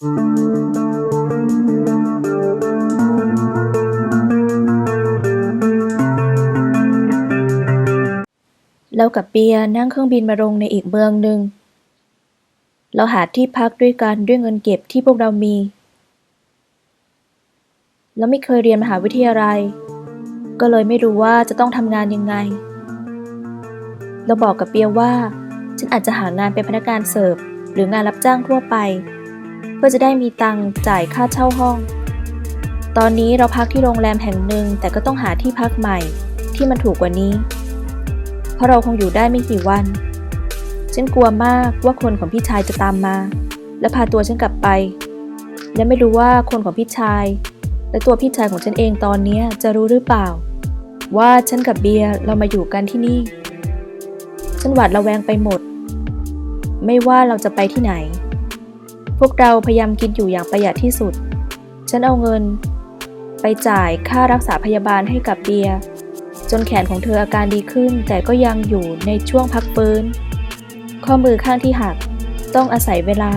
เรากับเปียนั่งเครื่องบินมาลงในอีกเมืองหนึ่ง เราหาที่พักด้วยกันด้วยเงินเก็บที่พวกเรามีแล้วไม่เคยเรียนมหาวิทยาลัย ก็เลยไม่รู้ว่าจะต้องทำงานยังไง เราบอกกับเปียว่า ฉันอาจจะหางานเป็นพนักงานเสิร์ฟหรืองานรับจ้างทั่วไป พื่อจะได้มีตังค์จ่ายค่าเช่าห้อง ตอนนี้เราพักที่โรงแรมแห่งหนึ่งแต่ก็ต้องหาที่พักใหม่ที่มันถูกกว่านี้ เพราะเราคงอยู่ได้ไม่กี่วัน ฉันกลัวมากว่าคนของพี่ชายจะตามมา และพาตัวฉันกลับไป และไม่รู้ว่าคนของพี่ชาย และตัวพี่ชายของฉันเองตอนนี้จะรู้หรือเปล่า ว่าฉันกับเบียร์เรามาอยู่กันที่นี่ ฉันหวาดระแวงไปหมด ไม่ว่าเราจะไปที่ไหน พวกเราพยายามกินอยู่อย่างประหยัดที่สุด ฉันเอาเงิน ไปจ่ายค่ารักษาพยาบาลให้กับเบียร์จนแขนของเธออาการดีขึ้น แต่ก็ยังอยู่ในช่วงพักฟื้น ข้อมือข้างที่หักต้องอาศัยเวลา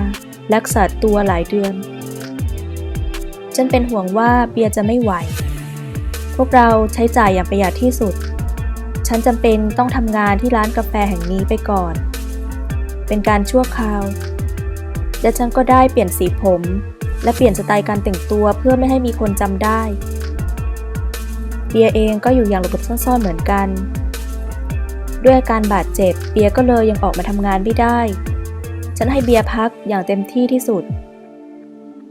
รักษาตัวหลายเดือน ฉันเป็นห่วงว่าเบียร์จะไม่ไหว พวกเราใช้จ่ายอย่างประหยัดที่สุด ฉันจำเป็นต้องทำงานที่ร้านกาแฟแห่งนี้ไปก่อน เป็นการชั่วคราว และฉันก็ได้เปลี่ยนสีผม และเปลี่ยนสไตล์การแต่งตัวเพื่อไม่ให้มีคนจำได้เบียเองก็อยู่อย่างหลบๆซ่อนๆเหมือนกัน ด้วยอาการบาดเจ็บเบียก็เลยยังออกมาทำงานไม่ได้ ฉันให้เบียพักอย่างเต็มที่ที่สุด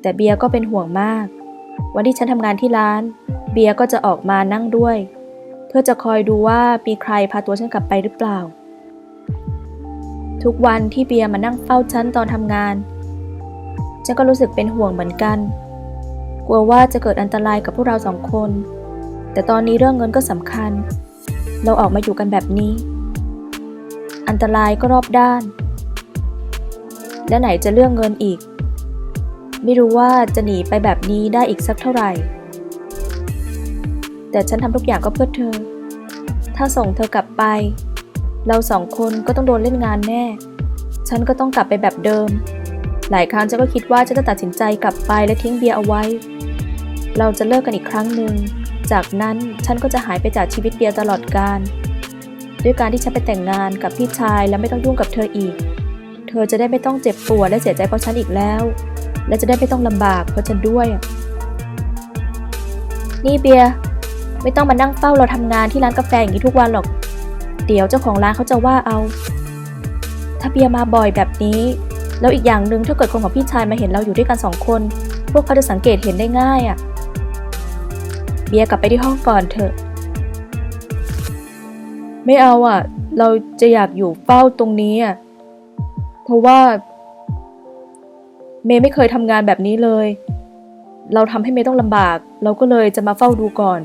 แต่เบียก็เป็นห่วงมาก วันที่ฉันทำงานที่ร้าน เบียก็จะออกมานั่งด้วย เพื่อจะคอยดูว่ามีใครพาตัวฉันกลับไปหรือเปล่า ทุกวันที่เบียมานั่งเฝ้าฉันตอนทำงาน ฉันก็รู้สึกเป็นห่วงเหมือนกัน กลัวว่าจะเกิดอันตรายกับพวกเราสองคน แต่ตอนนี้เรื่องเงินก็สำคัญ เราออกมาอยู่กันแบบนี้ อันตรายก็รอบด้าน และไหนจะเรื่องเงินอีก ไม่รู้ว่าจะหนีไปแบบนี้ได้อีกสักเท่าไหร่ แต่ฉันทำทุกอย่างก็เพื่อเธอ ถ้าส่งเธอกลับไป เราสองคนก็ต้องโดนเล่นงานแน่ ฉันก็ต้องกลับไปแบบเดิม หลายครั้งฉันก็คิดว่าฉันจะตัดสินใจกลับไปและทิ้งเบียร์เอาไว้ เราจะเลิกกันอีกครั้งหนึ่ง จากนั้นฉันก็จะหายไปจากชีวิตเบียร์ตลอดกาล ด้วยการที่ฉันไปแต่งงานกับพี่ชายและไม่ต้องยุ่งกับเธออีก เธอจะได้ไม่ต้องเจ็บปวดและเสียใจเพราะฉันอีกแล้ว และจะได้ไม่ต้องลำบากเพราะฉันด้วย นี่เบียร์ไม่ต้องมานั่งเฝ้าเราทำงานที่ร้านกาแฟอย่างนี้ทุกวันหรอก เดี๋ยวเจ้าของร้านเขาจะว่าเอา ถ้าเบียร์มาบ่อยแบบนี้ แล้วอีกอย่างหนึ่งถ้าเกิดคนของพี่ชายมาเห็นเราอยู่ด้วยกันสองคน พวกเขาจะสังเกตเห็นได้ง่ายอะ่ะ เบียร์กลับไปที่ห้องก่อนเถอะ ไม่เอาอะ เราจะอยากอยู่เฝ้าตรงนี้อะ เพราะว่า เมย์ไม่เคยทำงานแบบนี้เลย เราทำให้เมย์ต้องลำบาก เราก็เลยจะมาเฝ้าดูก่อน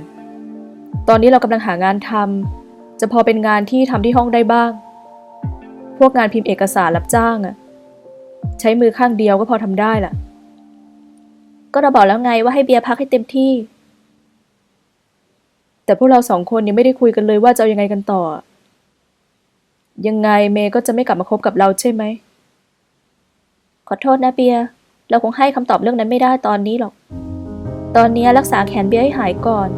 ตอนนี้เรากำลังหางานทำจะพอเป็นงานที่ทำที่ห้องได้บ้าง พวกงานพิมพ์เอกสารรับจ้างอะ ใช้มือข้างเดียวก็พอทำได้ล่ะ ก็เราบอกแล้วไงว่าให้เบียร์พักให้เต็มที่ แต่พวกเราสองคนยังไม่ได้คุยกันเลยว่าจะเอายังไงกันต่อ ยังไงเมย์ก็จะไม่กลับมาคบกับเราใช่ไหม ขอโทษนะเบียร์ เราคงให้คำตอบเรื่องนั้นไม่ได้ตอนนี้หรอก ตอนนี้รักษาแขนเบียร์ให้หายก่อน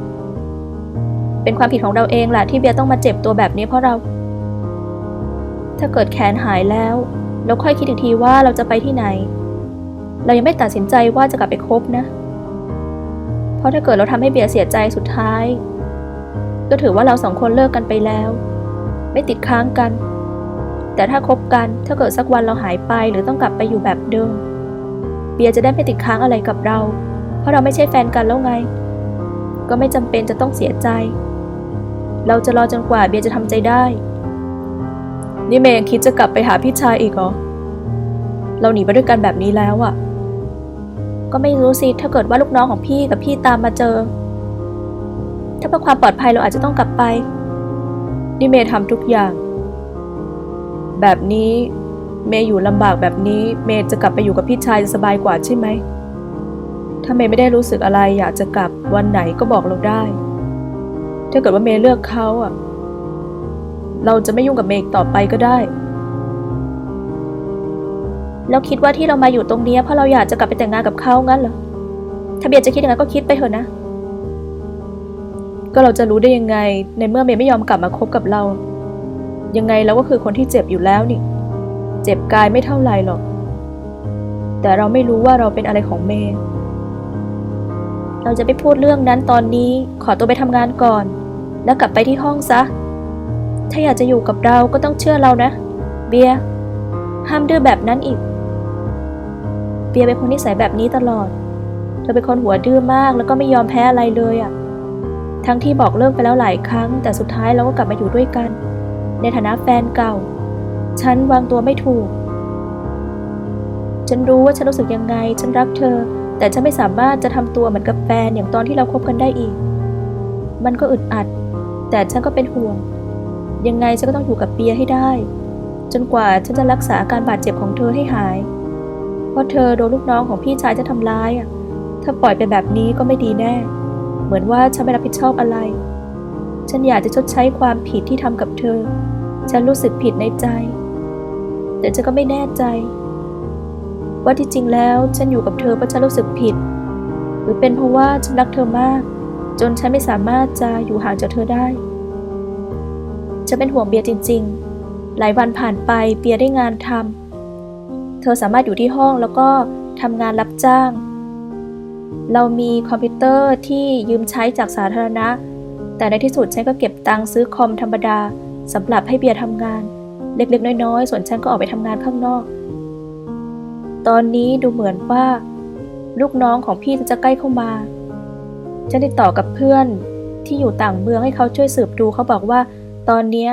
เป็นความผิดของเราเองแหละที่เบียร์ต้องมาเจ็บตัวแบบนี้เพราะเรา ถ้าเกิดแขนหายแล้ว เราค่อยคิดอีกทีว่าเราจะไปที่ไหน เรายังไม่ตัดสินใจว่าจะกลับไปคบนะ เพราะถ้าเกิดเราทำให้เบียร์เสียใจสุดท้าย ก็ถือว่าเราสองคนเลิกกันไปแล้ว ไม่ติดค้างกัน แต่ถ้าคบกันถ้าเกิดสักวันเราหายไปหรือต้องกลับไปอยู่แบบเดิม เบียร์จะได้ไม่ติดค้างอะไรกับเรา เพราะเราไม่ใช่แฟนกันแล้วไง ก็ไม่จำเป็นจะต้องเสียใจ เราจะรอจนกว่าเบียร์จะทำใจได้ นี่เมย์ยังคิดจะกลับไปหาพี่ชายอีกเหรอ เราหนีมาด้วยกันแบบนี้แล้วอะก็ไม่รู้สิ ถ้าเกิดว่าลูกน้องของพี่กับพี่ตามมาเจอ ถ้าเพื่อความปลอดภัยเราอาจจะต้องกลับไป นี่เมย์ทำทุกอย่าง แบบนี้เมย์อยู่ลำบากแบบนี้ เมย์จะกลับไปอยู่กับพี่ชายจะสบายกว่าใช่ไหม ถ้าเมย์ไม่ได้รู้สึกอะไรอยากจะกลับวันไหนก็บอกเราได้ ถ้าเกิดว่าเมย์เลือกเขาอะ เราจะไม่ยุ่งกับเมย์อีกต่อไปก็ได้แล้วคิดว่าที่เรามาอยู่ตรงนี้เพราะเราอยากจะกลับไปแต่งงานกับเขางั้นเหรอ ถ้าเบียร์จะคิดอย่างนั้นก็คิดไปเถอะนะ ก็เราจะรู้ได้ยังไง ในเมื่อเมย์ไม่ยอมกลับมาคบกับเรา ยังไงเราก็คือคนที่เจ็บอยู่แล้วนี่ เจ็บกายไม่เท่าไหร่หรอก แต่เราไม่รู้ว่าเราเป็นอะไรของเมย์เราจะไปพูดเรื่องนั้นตอนนี้ ขอตัวไปทำงานก่อน แล้วกลับไปที่ห้องซะ ถ้าอยากจะอยู่กับเราก็ต้องเชื่อเรานะ เบียร์ห้ามดื้อแบบนั้นอีก เบียร์เป็นคนนิสัยแบบนี้ตลอด เธอเป็นคนหัวดื้อมากแล้วก็ไม่ยอมแพ้อะไรเลยอะ่ะ ทั้งที่บอกเลิกไปแล้วหลายครั้ง แต่สุดท้ายเราก็กลับมาอยู่ด้วยกัน ในฐานะแฟนเก่า ฉันวางตัวไม่ถูก ฉันรู้ว่าฉันรู้สึกยังไง ฉันรักเธอ แต่ฉันไม่สามารถจะทำตัวเหมือนกับแฟนอย่างตอนที่เราคบกันได้อีก มันก็อึดอัด แต่ฉันก็เป็นห่วง ยังไงฉันก็ต้องอยู่กับเปียให้ได้ จนกว่าฉันจะรักษาอาการบาดเจ็บของเธอให้หาย เพราะเธอโดนลูกน้องของพี่ชายจะทำร้ายอะถ้าปล่อยไปแบบนี้ก็ไม่ดีแน่ เหมือนว่าฉันไม่รับผิดชอบอะไร ฉันอยากจะชดใช้ความผิดที่ทำกับเธอ ฉันรู้สึกผิดในใจ แต่ฉันก็ไม่แน่ใจ ว่าที่จริงแล้วฉันอยู่กับเธอเพราะฉันรู้สึกผิด หรือเป็นเพราะว่าฉันรักเธอมาก จนฉันไม่สามารถจะอยู่ห่างจากเธอได้ ฉันเป็นห่วงเบียร์จริง ๆ หลายวันผ่านไปเบียร์ได้งานทำเธอสามารถอยู่ที่ห้องแล้วก็ทำงานรับจ้าง เรามีคอมพิวเตอร์ที่ยืมใช้จากสาธารณะ แต่ในที่สุดฉันก็เก็บตังค์ซื้อคอมธรรมดาสำหรับให้เบียร์ทำงาน เล็กๆ น้อยๆ ส่วนฉันก็ออกไปทำงานข้างนอก ตอนนี้ดูเหมือนว่า ลูกน้องของพี่จะใกล้เข้ามา ฉันติดต่อกับเพื่อนที่อยู่ต่างเมืองให้เขาช่วยสืบดูเขาบอกว่า ตอนเนี้ย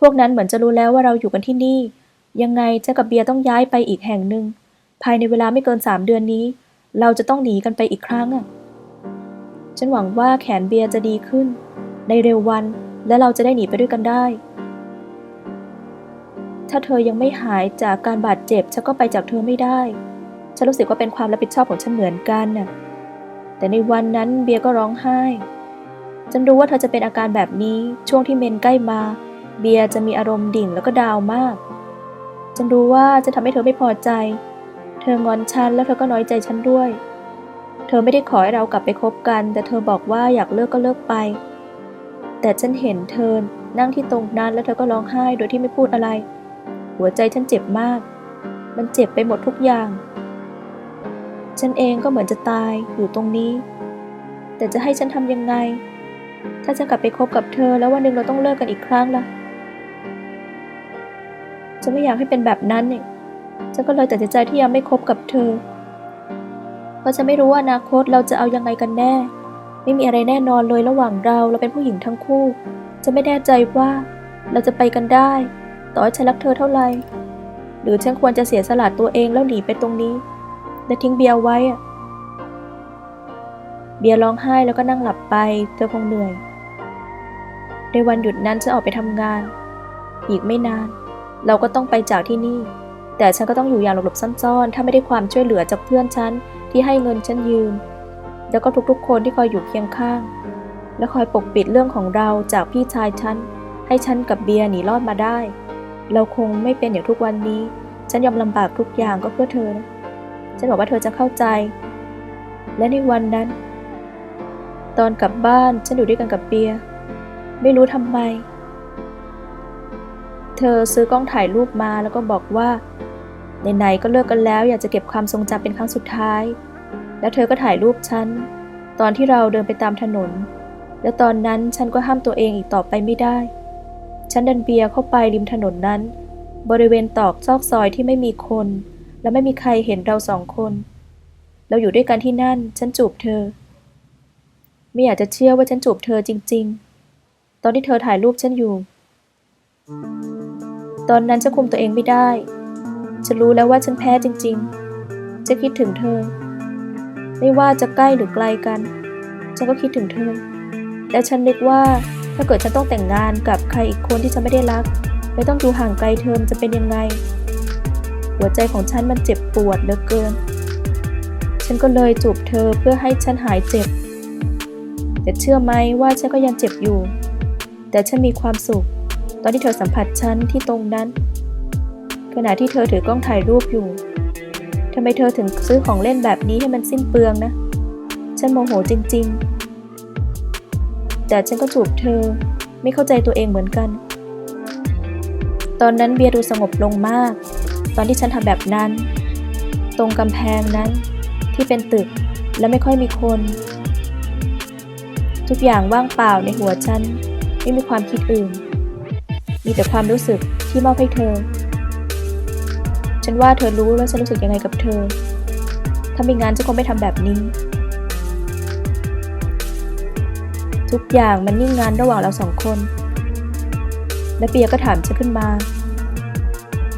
พวกนั้นเหมือนจะรู้แล้วว่าเราอยู่กันที่นี่ ยังไงเจ้ากับเบียร์ต้องย้ายไปอีกแห่งหนึ่ง ภายในเวลาไม่เกินสามเดือนนี้ เราจะต้องหนีกันไปอีกครั้งอะ ฉันหวังว่าแขนเบียร์จะดีขึ้น ในเร็ววันและเราจะได้หนีไปด้วยกันได้ ถ้าเธอยังไม่หายจากการบาดเจ็บฉันก็ไปจากเธอไม่ได้ ฉันรู้สึกว่าเป็นความรับผิดชอบของฉันเหมือนกันน่ะ แต่ในวันนั้นเบียร์ก็ร้องไห้ ฉันรู้ว่าเธอจะเป็นอาการแบบนี้ช่วงที่เมนใกล้มา เบียร์จะมีอารมณ์ดิ่งแล้วก็ดาวมาก ฉันรู้ว่าจะทำให้เธอไม่พอใจ เธองอนฉันแล้วเธอก็น้อยใจฉันด้วย เธอไม่ได้ขอให้เรากลับไปคบกัน แต่เธอบอกว่าอยากเลิกก็เลิกไป แต่ฉันเห็นเธอนั่งที่ตรงนั้นแล้วเธอก็ร้องไห้โดยที่ไม่พูดอะไร หัวใจฉันเจ็บมาก มันเจ็บไปหมดทุกอย่าง ฉันเองก็เหมือนจะตายอยู่ตรงนี้ แต่จะให้ฉันทำยังไง ถ้าฉันกลับไปคบกับเธอแล้ววันหนึ่งเราต้องเลิกกันอีกครั้งล่ะฉันไม่อยากให้เป็นแบบนั้นเนี่ยฉันก็เลยตัดสินใจที่ยังไม่คบกับเธอ เพราะฉันไม่รู้ว่าอนาคตเราจะเอายังไงกันแน่ ไม่มีอะไรแน่นอนเลยระหว่างเราเราเป็นผู้หญิงทั้งคู่ จะไม่แน่ใจว่าเราจะไปกันได้ ต่อให้ฉันรักเธอเท่าไหร่ หรือฉันควรจะเสียสละตัวเองแล้วหนีไปตรงนี้ และทิ้งเบียร์ไว้อะ เบียร์ร้องไห้แล้วก็นั่งหลับไป เธอคงเหนื่อย ในวันหยุดนั้นฉันออกไปทำงาน อีกไม่นาน เราก็ต้องไปจากที่นี่ แต่ฉันก็ต้องอยู่อย่างหลบๆซ่อนๆ ถ้าไม่ได้ความช่วยเหลือจากเพื่อนฉันที่ให้เงินฉันยืม แล้วก็ทุกๆ คนที่คอยอยู่เคียงข้าง และคอยปกปิดเรื่องของเราจากพี่ชายฉัน ให้ฉันกับเบียร์หนีรอดมาได้ เราคงไม่เป็นอย่างทุกวันนี้ ฉันยอมลำบากทุกอย่างก็เพื่อเธอนะ ฉันบอกว่าเธอจะเข้าใจ และในวันนั้น ตอนกลับบ้านฉันอยู่ด้วยกันกับเบีย ไม่รู้ทำไม เธอซื้อกล้องถ่ายรูปมาแล้วก็บอกว่าไหนๆก็เลิกกันแล้ว อยากจะเก็บความทรงจำเป็นครั้งสุดท้าย แล้วเธอก็ถ่ายรูปฉัน ตอนที่เราเดินไปตามถนน และตอนนั้นฉันก็ห้ามตัวเองอีกต่อไปไม่ได้ ฉันดันเบียร์เข้าไปริมถนนนั้น บริเวณตอกซอกซอยที่ไม่มีคน และไม่มีใครเห็นเราสองคน เราอยู่ด้วยกันที่นั่น ฉันจูบเธอ ไม่อยากจะเชื่อว่าฉันจูบเธอจริง ๆ ตอนที่เธอถ่ายรูปฉันอยู่ ตอนนั้นฉันคุมตัวเองไม่ได้ ฉันรู้แล้วว่าฉันแพ้จริง ๆ จะคิดถึงเธอ ไม่ว่าจะใกล้หรือไกลกัน ฉันก็คิดถึงเธอ และฉันนึกว่าถ้าเกิดฉันต้องแต่งงานกับใครอีกคนที่ฉันไม่ได้รัก และต้องอยู่ห่างไกลเธอจะเป็นยังไง หัวใจของฉันมันเจ็บปวดเหลือเกิน ฉันก็เลยจูบเธอเพื่อให้ฉันหายเจ็บ แต่เชื่อไหมว่าฉันก็ยังเจ็บอยู่ แต่ฉันมีความสุข ตอนที่เธอสัมผัสฉันที่ตรงนั้น ขณะที่เธอถือกล้องถ่ายรูปอยู่ทำไมเธอถึงซื้อของเล่นแบบนี้ให้มันสิ้นเปลืองนะ ฉันโมโหจริง ๆ แต่ฉันก็จูบเธอไม่เข้าใจตัวเองเหมือนกัน ตอนนั้นเบียร์ดูสงบลงมาก ตอนที่ฉันทำแบบนั้น ตรงกำแพงนั้นที่เป็นตึกและไม่ค่อยมีคน ทุกอย่างว่างเปล่าในหัวฉัน ไม่มีความคิดอื่น มีแต่ความรู้สึกที่มอบให้เธอ ฉันว่าเธอรู้ว่าฉันรู้สึกยังไงกับเธอ ถ้าไม่งั้นฉันคงไม่ทำแบบนี้ ทุกอย่างมันนิ่งงันระหว่างเราสองคน และเปียก็ถามฉันขึ้นมา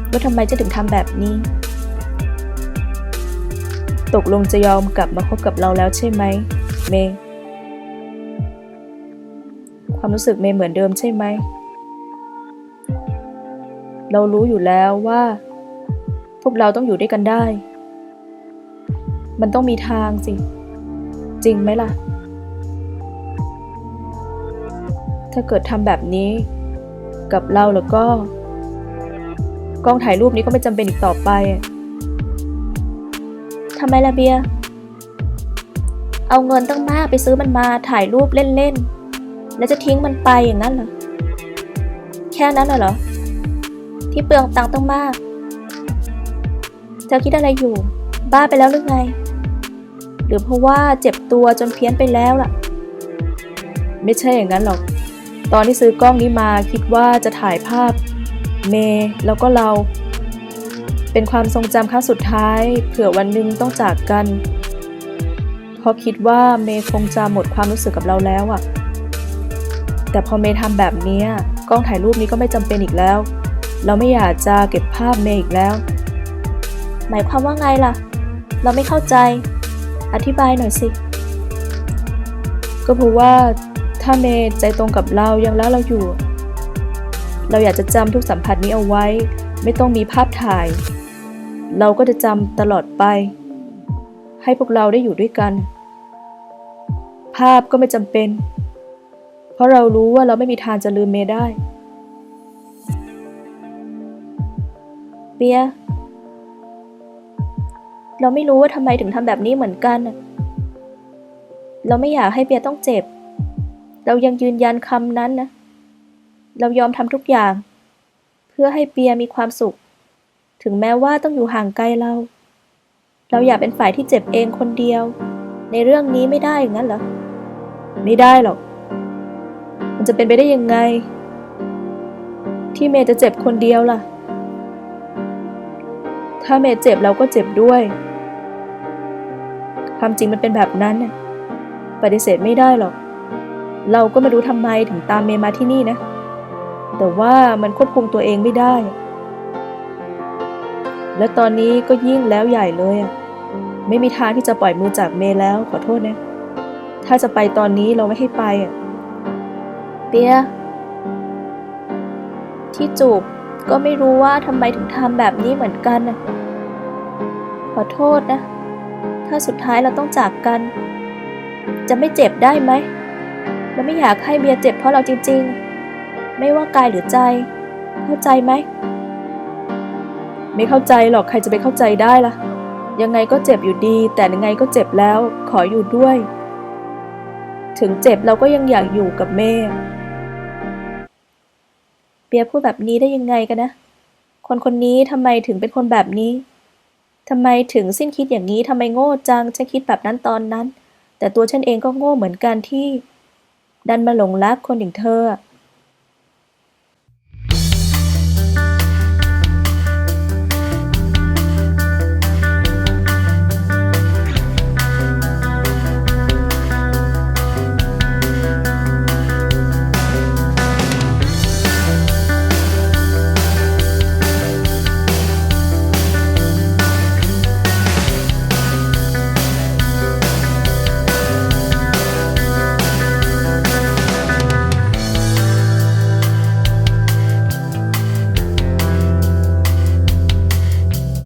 ว่าทำไมจะถึงทำแบบนี้ ตกลงจะยอมกลับมาคบกับเราแล้วใช่ไหม เมย์ ความรู้สึกเมย์เหมือนเดิมใช่ไหม เรารู้อยู่แล้วว่า พวกเราต้องอยู่ด้วยกันได้ มันต้องมีทางสิ จริงไหมล่ะ ถ้าเกิดทำแบบนี้ กับเราแล้วก็ กล้องถ่ายรูปนี้ก็ไม่จำเป็นอีกต่อไปทำไมล่ะเบีย เอาเงินตั้งมากไปซื้อมันมาถ่ายรูปเล่นๆ แล้วจะทิ้งมันไปอย่างนั้นเหรอ แค่นั้นเหรอ ที่เปลืองตังค์ตั้งมาก เธอคิดอะไรอยู่ บ้าไปแล้วหรือไง หรือเพราะว่าเจ็บตัวจนเพี้ยนไปแล้วล่ะ ไม่ใช่อย่างนั้นหรอก ตอนที่ซื้อกล้องนี้มาคิดว่าจะถ่ายภาพ เมย์แล้วก็เรา เป็นความทรงจำครั้งสุดท้าย เผื่อวันหนึ่งต้องจากกันเพราะคิดว่าเมย์คงจะหมดความรู้สึกกับเราแล้วอะ แต่พอเมย์ทำแบบนี้กล้องถ่ายรูปนี้ก็ไม่จำเป็นอีกแล้ว เราไม่อยากจะเก็บภาพเมย์อีกแล้ว หมายความว่าไงล่ะ เราไม่เข้าใจ อธิบายหน่อยสิ ก็เพราะว่าถ้าเมย์ใจตรงกับเรายังแล้วเราอยู่ เราอยากจะจำทุกสัมผัสนี้เอาไว้ ไม่ต้องมีภาพถ่าย เราก็จะจำตลอดไป ให้พวกเราได้อยู่ด้วยกัน ภาพก็ไม่จำเป็นเพ ราะเรารู้ว่าเราไม่มีทางจะลืมเมย์ได้ เบีย เราไม่รู้ว่าทำไมถึงทำแบบนี้เหมือนกัน เราไม่อยากให้เบียต้องเจ็บ เรายังยืนยันคำนั้นนะ เรายอมทำทุกอย่าง เพื่อให้เบียมีความสุข ถึงแม้ว่าต้องอยู่ห่างไกลเรา เราอยากเป็นฝ่ายที่เจ็บเองคนเดียว ในเรื่องนี้ไม่ได้อย่างนั้นเหรอ ไม่ได้หรอก มันจะเป็นไปได้ยังไง ที่เมย์จะเจ็บคนเดียวล่ะ ถ้าเมย์เจ็บเราก็เจ็บด้วย ความจริงมันเป็นแบบนั้นปฏิเสธไม่ได้หรอก เราก็ไม่รู้ทำไมถึงตามเมย์มาที่นี่นะ แต่ว่ามันควบคุมตัวเองไม่ได้ และตอนนี้ก็ยิ่งแล้วใหญ่เลยอะไม่มีทางที่จะปล่อยมือจากเมย์แล้วขอโทษนะ ถ้าจะไปตอนนี้เราไม่ให้ไปอะ เปีย ที่จูบก็ไม่รู้ว่าทำไมถึงทำแบบนี้เหมือนกัน ขอโทษนะ ถ้าสุดท้ายเราต้องจากกัน จะไม่เจ็บได้ไหมเราไม่อยากให้เบียเจ็บเพราะเราจริง ๆ ไม่ว่ากายหรือใจ เข้าใจไหม ไม่เข้าใจหรอกใครจะไปเข้าใจได้ล่ะ ยังไงก็เจ็บอยู่ดี แต่ยังไงก็เจ็บแล้ว ขออยู่ด้วย ถึงเจ็บเราก็ยังอยากอยู่กับเมย์ เบียพูดแบบนี้ได้ยังไงกันนะ คนคนนี้ทำไมถึงเป็นคนแบบนี้ทำไมถึงสิ้นคิดอย่างนี้ทำไมโง่จังฉันคิดแบบนั้นตอนนั้น แต่ตัวฉันเองก็โง่เหมือนกันที่ ดันมาหลงรักคนอย่างเธอ